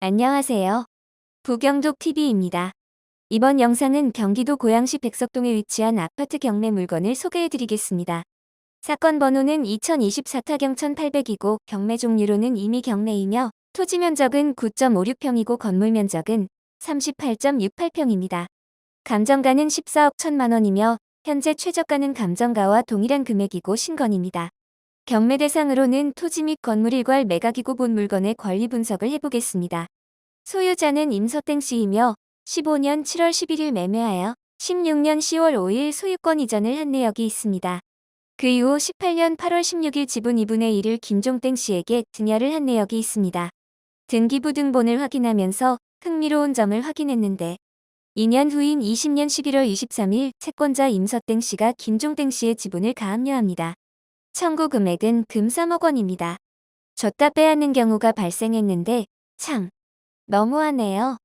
안녕하세요. 부경독 TV입니다. 이번 영상은 경기도 고양시 백석동에 위치한 아파트 경매 물건을 소개해드리겠습니다. 사건 번호는 2024타경 1800이고 경매 종류로는 이미 경매이며 토지 면적은 9.56평이고 건물 면적은 38.68평입니다. 감정가는 14억 1천만 원이며 현재 최저가는 감정가와 동일한 금액이고 신건입니다. 경매 대상으로는 토지 및 건물 일괄 매각이고 본 물건의 권리 분석을 해보겠습니다. 소유자는 임서땡 씨이며 15년 7월 11일 매매하여 16년 10월 5일 소유권 이전을 한 내역이 있습니다. 그 이후 18년 8월 16일 지분 2분의 1을 김종땡 씨에게 증여를 한 내역이 있습니다. 등기부 등본을 확인하면서 흥미로운 점을 확인했는데 2년 후인 20년 11월 23일 채권자 임서땡 씨가 김종땡 씨의 지분을 가압류합니다. 청구 금액은 금 3억 원입니다. 줬다 빼앗는 경우가 발생했는데 참 너무하네요.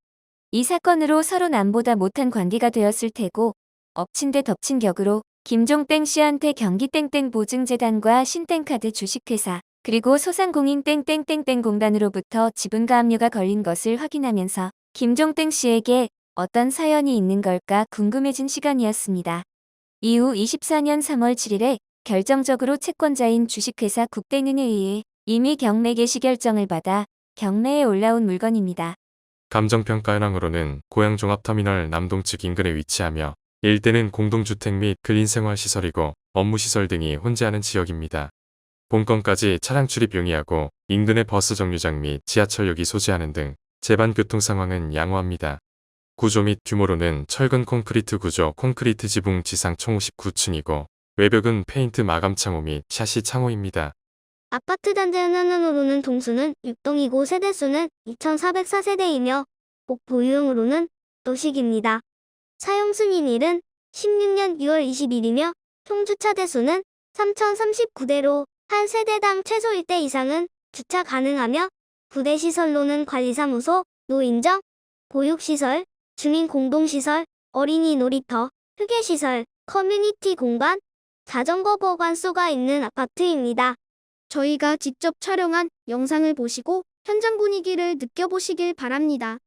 이 사건으로 서로 남보다 못한 관계가 되었을 테고 엎친 데 덮친 격으로 김종땡 씨한테 경기땡땡 보증재단과 신땡카드 주식회사 그리고 소상공인 땡땡땡땡 공단으로부터 지분가 압류가 걸린 것을 확인하면서 김종땡 씨에게 어떤 사연이 있는 걸까 궁금해진 시간이었습니다. 이후 24년 3월 7일에 결정적으로 채권자인 주식회사 국대은행에 의해 이미 경매 개시 결정을 받아 경매에 올라온 물건입니다. 감정평가 현황으로는 고양종합터미널 남동 측 인근에 위치하며 일대는 공동주택 및 근린생활시설이고 업무시설 등이 혼재하는 지역입니다. 본건까지 차량 출입 용이하고 인근의 버스 정류장 및 지하철역이 소지하는 등 제반 교통 상황은 양호합니다. 구조 및 규모로는 철근 콘크리트 구조 콘크리트 지붕 지상 총 59층이고 외벽은 페인트 마감 창호 및 샤시 창호입니다. 아파트 단지 하나로는 동수는 6동이고 세대수는 2,404세대이며 복보유형으로는 도식입니다. 사용 승인일은 16년 6월 20일이며 총 주차 대수는 3,039대로 한 세대당 최소 1대 이상은 주차 가능하며 부대 시설로는 관리사무소, 노인정, 보육시설, 주민공동시설, 어린이 놀이터, 휴게시설, 커뮤니티 공간, 자전거 보관소가 있는 아파트입니다. 저희가 직접 촬영한 영상을 보시고 현장 분위기를 느껴보시길 바랍니다.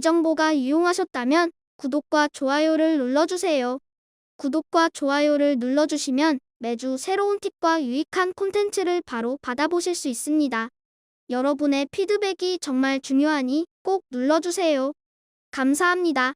이 정보가 유용하셨다면 구독과 좋아요를 눌러주세요. 구독과 좋아요를 눌러주시면 매주 새로운 팁과 유익한 콘텐츠를 바로 받아보실 수 있습니다. 여러분의 피드백이 정말 중요하니 꼭 눌러주세요. 감사합니다.